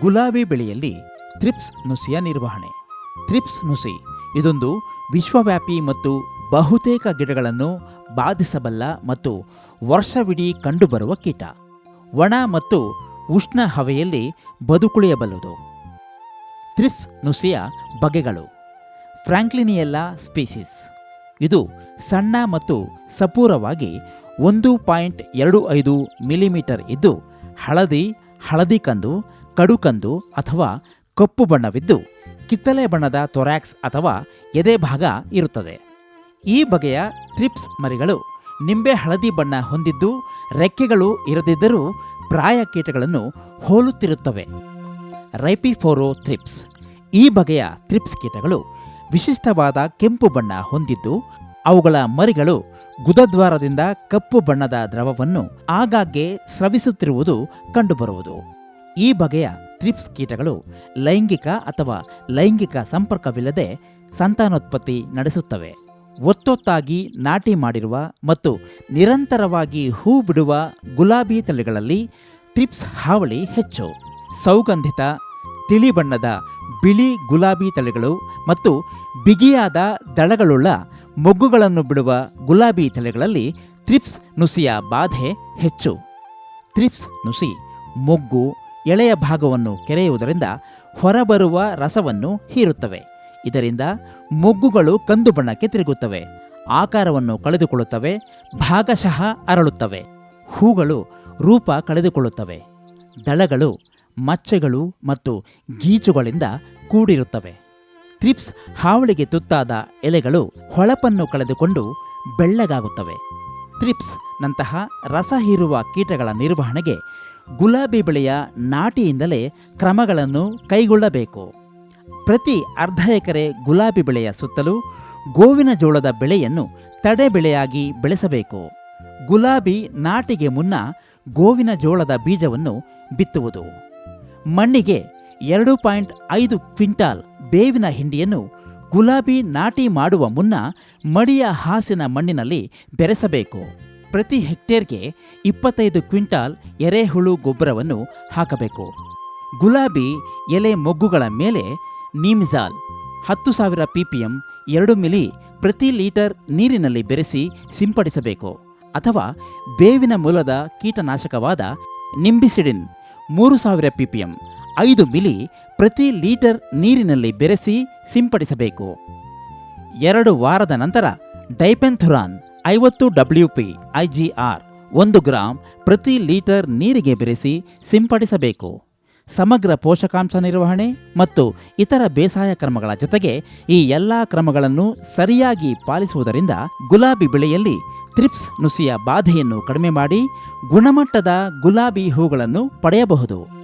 ಗುಲಾಬಿ ಬೆಳೆಯಲ್ಲಿ ಥ್ರಿಪ್ಸ್ ನುಸಿಯ ನಿರ್ವಹಣೆ. ಥ್ರಿಪ್ಸ್ ನುಸಿ ಇದೊಂದು ವಿಶ್ವವ್ಯಾಪಿ ಮತ್ತು ಬಹುತೇಕ ಗಿಡಗಳನ್ನು ಬಾಧಿಸಬಲ್ಲ ಮತ್ತು ವರ್ಷವಿಡೀ ಕಂಡುಬರುವ ಕೀಟ. ಒಣ ಮತ್ತು ಉಷ್ಣ ಹವೆಯಲ್ಲಿ ಬದುಕುಳಿಯಬಲ್ಲದು. ಥ್ರಿಪ್ಸ್ ನುಸಿಯ ಬಗೆಗಳು ಫ್ರಾಂಕ್ಲಿನಿಯೆಲ್ಲಾ ಸ್ಪೀಸಿಸ್. ಇದು ಸಣ್ಣ ಮತ್ತು ಸಪೂರವಾಗಿ ಒಂದು ಪಾಯಿಂಟ್ ಎರಡು ಐದು ಮಿಲಿಮೀಟರ್ ಇದ್ದು ಹಳದಿ ಹಳದಿ ಕಂದು ಕಡು ಕಂದು ಅಥವಾ ಕಪ್ಪು ಬಣ್ಣವಿದ್ದು ಕಿತ್ತಳೆ ಬಣ್ಣದ ತೊರ್ಯಾಕ್ಸ್ ಅಥವಾ ಎದೆ ಭಾಗ ಇರುತ್ತದೆ. ಈ ಬಗೆಯ ಟ್ರಿಪ್ಸ್ ಮರಿಗಳು ನಿಂಬೆ ಹಳದಿ ಬಣ್ಣ ಹೊಂದಿದ್ದು ರೆಕ್ಕೆಗಳು ಇರದಿದ್ದರೂ ಪ್ರಾಯ ಕೀಟಗಳನ್ನು ಹೋಲುತ್ತಿರುತ್ತವೆ. ರೈಪಿಫೋರೋ ಥ್ರಿಪ್ಸ್ ಈ ಬಗೆಯ ಥ್ರಿಪ್ಸ್ ಕೀಟಗಳು ವಿಶಿಷ್ಟವಾದ ಕೆಂಪು ಬಣ್ಣ ಹೊಂದಿದ್ದು ಅವುಗಳ ಮರಿಗಳು ಗುದದ್ವಾರದಿಂದ ಕಪ್ಪು ಬಣ್ಣದ ದ್ರವವನ್ನು ಆಗಾಗ್ಗೆ ಸ್ರವಿಸುತ್ತಿರುವುದು ಕಂಡುಬರುವುದು. ಈ ಬಗೆಯ ಥ್ರಿಪ್ಸ್ ಕೀಟಗಳು ಲೈಂಗಿಕ ಅಥವಾ ಲೈಂಗಿಕ ಸಂಪರ್ಕವಿಲ್ಲದೆ ಸಂತಾನೋತ್ಪತ್ತಿ ನಡೆಸುತ್ತವೆ. ಒತ್ತೊತ್ತಾಗಿ ನಾಟಿ ಮಾಡಿರುವ ಮತ್ತು ನಿರಂತರವಾಗಿ ಹೂ ಬಿಡುವ ಗುಲಾಬಿ ತಳಿಗಳಲ್ಲಿ ಥ್ರಿಪ್ಸ್ ಹಾವಳಿ ಹೆಚ್ಚು. ಸೌಗಂಧಿತ, ತಿಳಿ ಬಣ್ಣದ ಬಿಳಿ ಗುಲಾಬಿ ತಳಿಗಳು ಮತ್ತು ಬಿಗಿಯಾದ ದಳಗಳುಳ್ಳ ಮೊಗ್ಗುಗಳನ್ನು ಬಿಡುವ ಗುಲಾಬಿ ತಳಿಗಳಲ್ಲಿ ಥ್ರಿಪ್ಸ್ ನುಸಿಯ ಬಾಧೆ ಹೆಚ್ಚು. ಥ್ರಿಪ್ಸ್ ನುಸಿ, ಮೊಗ್ಗು ಎಳೆಯ ಭಾಗವನ್ನು ಕೆರೆಯುವುದರಿಂದ ಹೊರಬರುವ ರಸವನ್ನು ಹೀರುತ್ತವೆ. ಇದರಿಂದ ಮೊಗ್ಗುಗಳು ಕಂದು ಬಣ್ಣಕ್ಕೆ ತಿರುಗುತ್ತವೆ. ಆಕಾರವನ್ನು ಕಳೆದುಕೊಳ್ಳುತ್ತವೆ, ಭಾಗಶಃ ಅರಳುತ್ತವೆ. ಹೂಗಳು ರೂಪ ಕಳೆದುಕೊಳ್ಳುತ್ತವೆ. ದಳಗಳು, ಮಚ್ಚೆಗಳು ಮತ್ತು ಗೀಚುಗಳಿಂದ ಕೂಡಿರುತ್ತವೆ. ಥ್ರಿಪ್ಸ್ ಹಾವಳಿಗೆ ತುತ್ತಾದ ಎಲೆಗಳು ಹೊಳಪನ್ನು ಕಳೆದುಕೊಂಡು ಬೆಳ್ಳಗಾಗುತ್ತವೆ. ಥ್ರಿಪ್ಸ್ ನಂತಹ ರಸ ಹೀರುವ ಕೀಟಗಳ ನಿರ್ವಹಣೆಗೆ ಗುಲಾಬಿ ಬೆಳೆಯ ನಾಟಿಯಿಂದಲೇ ಕ್ರಮಗಳನ್ನು ಕೈಗೊಳ್ಳಬೇಕು. ಪ್ರತಿ ಅರ್ಧ ಎಕರೆ ಗುಲಾಬಿ ಬೆಳೆಯ ಸುತ್ತಲೂ ಗೋವಿನ ಜೋಳದ ಬೆಳೆಯನ್ನು ತಡೆ ಬೆಳೆಯಾಗಿ ಬೆಳೆಸಬೇಕು. ಗುಲಾಬಿ ನಾಟಿಗೆ ಮುನ್ನ ಗೋವಿನ ಜೋಳದ ಬೀಜವನ್ನು ಬಿತ್ತುವುದು. ಮಣ್ಣಿಗೆ ಎರಡು ಪಾಯಿಂಟ್ ಐದು ಕ್ವಿಂಟಾಲ್ ಬೇವಿನ ಹಿಂಡಿಯನ್ನು ಗುಲಾಬಿ ನಾಟಿ ಮಾಡುವ ಮುನ್ನ ಮಡಿಯ ಹಾಸಿನ ಮಣ್ಣಿನಲ್ಲಿ ಬೆರೆಸಬೇಕು. ಪ್ರತಿ ಹೆಕ್ಟೇರ್ಗೆ ಇಪ್ಪತ್ತೈದು ಕ್ವಿಂಟಾಲ್ ಎರೆಹುಳು ಗೊಬ್ಬರವನ್ನು ಹಾಕಬೇಕು. ಗುಲಾಬಿ ಎಲೆ ಮೊಗ್ಗುಗಳ ಮೇಲೆ ನೀಮಿಜಾಲ್ ಹತ್ತು ಸಾವಿರ ಪಿ ಪಿ ಎಂ ಎರಡು ಮಿಲಿ ಪ್ರತಿ ಲೀಟರ್ ನೀರಿನಲ್ಲಿ ಬೆರೆಸಿ ಸಿಂಪಡಿಸಬೇಕು. ಅಥವಾ ಬೇವಿನ ಮೂಲದ ಕೀಟನಾಶಕವಾದ ನಿಂಬಿಸಿಡಿನ್ ಮೂರು ಸಾವಿರ ಪಿ ಪಿ ಎಂ ಐದು ಮಿಲಿ ಪ್ರತಿ ಲೀಟರ್ ನೀರಿನಲ್ಲಿ ಬೆರೆಸಿ ಸಿಂಪಡಿಸಬೇಕು. ಎರಡು ವಾರದ ನಂತರ ಡೈಪೆನ್ಥುರಾನ್ ಐವತ್ತು ಡಬ್ಲ್ಯೂ ಪಿ ಐಜಿಆರ್ ಒಂದು ಗ್ರಾಂ ಪ್ರತಿ ಲೀಟರ್ ನೀರಿಗೆ ಬೆರೆಸಿ ಸಿಂಪಡಿಸಬೇಕು. ಸಮಗ್ರ ಪೋಷಕಾಂಶ ನಿರ್ವಹಣೆ ಮತ್ತು ಇತರ ಬೇಸಾಯ ಕ್ರಮಗಳ ಜೊತೆಗೆ ಈ ಎಲ್ಲ ಕ್ರಮಗಳನ್ನು ಸರಿಯಾಗಿ ಪಾಲಿಸುವುದರಿಂದ ಗುಲಾಬಿ ಬೆಳೆಯಲ್ಲಿ ಥ್ರಿಪ್ಸ್ ನುಸಿಯ ಬಾಧೆಯನ್ನು ಕಡಿಮೆ ಮಾಡಿ ಗುಣಮಟ್ಟದ ಗುಲಾಬಿ ಹೂಗಳನ್ನು ಪಡೆಯಬಹುದು.